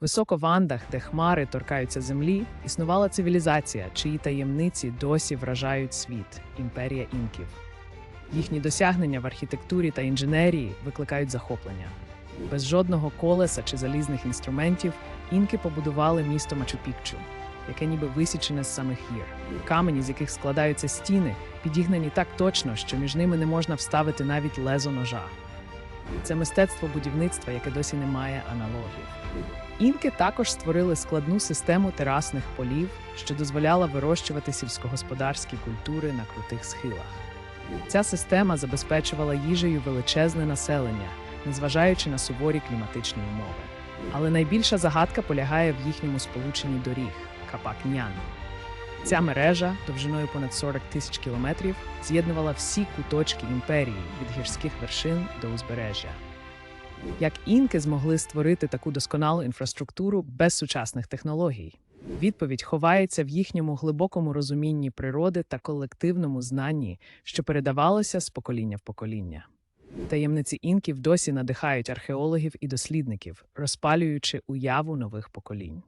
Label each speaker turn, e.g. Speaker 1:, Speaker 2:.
Speaker 1: Високо в Андах, де хмари торкаються землі, існувала цивілізація, чиї таємниці досі вражають світ імперія інків. Їхні досягнення в архітектурі та інженерії викликають захоплення. Без жодного колеса чи залізних інструментів інки побудували місто Мачу-Пікчу, яке ніби висічене з самих гір. Камені, з яких складаються стіни, підігнані так точно, що між ними не можна вставити навіть лезо ножа. Це мистецтво будівництва, яке досі не має аналогів. Інки також створили складну систему терасних полів, що дозволяла вирощувати сільськогосподарські культури на крутих схилах. Ця система забезпечувала їжею величезне населення, незважаючи на суворі кліматичні умови. Але найбільша загадка полягає в їхньому сполученні доріг Капак-Нян. Ця мережа довжиною понад 40 тисяч кілометрів з'єднувала всі куточки імперії від гірських вершин до узбережжя. Як інки змогли створити таку досконалу інфраструктуру без сучасних технологій? Відповідь ховається в їхньому глибокому розумінні природи та колективному знанні, що передавалося з покоління в покоління. Таємниці інків досі надихають археологів і дослідників, розпалюючи уяву нових поколінь.